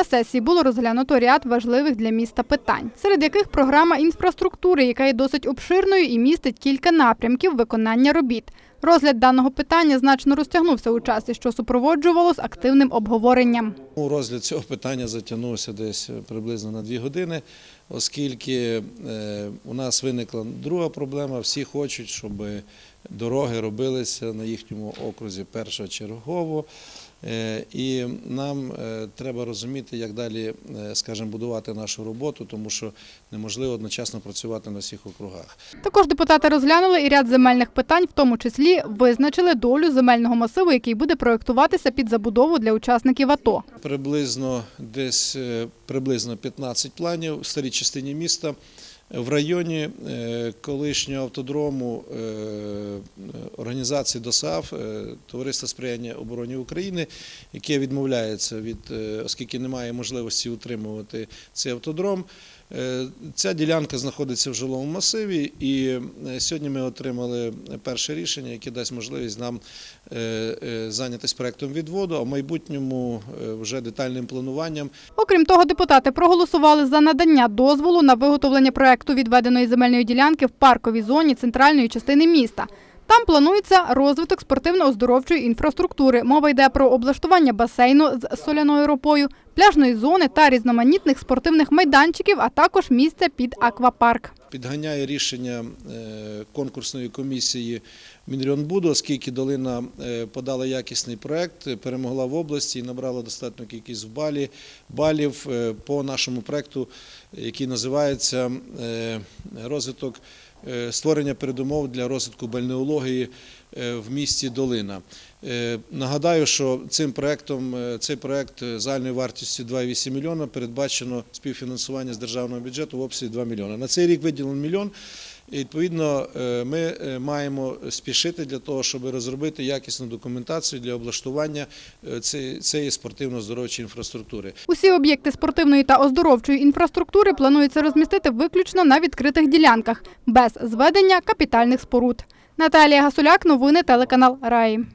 На сесії було розглянуто ряд важливих для міста питань, серед яких програма інфраструктури, яка є досить обширною і містить кілька напрямків виконання робіт. Розгляд даного питання значно розтягнувся у часі, що супроводжувало з активним обговоренням. Розгляд цього питання затягнувся десь приблизно на дві години, оскільки е, у нас виникла друга проблема. Всі хочуть, щоб дороги робилися на їхньому окрузі першочергово. Е, І нам е, треба розуміти, як далі, е, скажімо, будувати нашу роботу, тому що неможливо одночасно працювати на всіх округах. Також депутати розглянули і ряд земельних питань, в тому числі визначили долю земельного масиву, який буде проєктуватися під забудову для учасників АТО. Приблизно десь е, приблизно 15 планів в старій частині міста. В районі е, колишнього автодрому е, організації ДОСАВ, Товариства сприяння обороні України, яке відмовляється від, оскільки немає можливості утримувати цей автодром. Е, Ця ділянка знаходиться в жилому масиві, і е, сьогодні ми отримали перше рішення, яке дасть можливість нам е, зайнятися проектом відводу, а в майбутньому вже детальним плануванням Окрім того, депутати проголосували за надання дозволу на виготовлення проекту відведеної земельної ділянки в парковій зоні центральної частини міста. Там планується розвиток спортивно-оздоровчої інфраструктури. Мова йде про облаштування басейну з соляною ропою, пляжної зони та різноманітних спортивних майданчиків, а також місця під аквапарк. Підганяє рішення е, конкурсної комісії Мінріонбуду, оскільки долина е, подала якісний проект, перемогла в області і набрала достатню кількість балі, балів е, по нашому проекту, який називається розвиток створення передумов для розвитку бальнеології в місті Долина. Е, Нагадаю, що цим проектом е, цей проект е, загальною вартістю 2,8 мільйона передбачено співфінансування з державного бюджету в обсязі 2 мільйони. На цей рік виділено мільйон. І, відповідно, ми маємо спішити для того, щоб розробити якісну документацію для облаштування цієї- спортивно-здоровчої інфраструктури. Усі об'єкти спортивної та оздоровчої інфраструктури планується розмістити виключно на відкритих ділянках без зведення капітальних споруд. Наталія Гасуляк, новини телеканал Раї.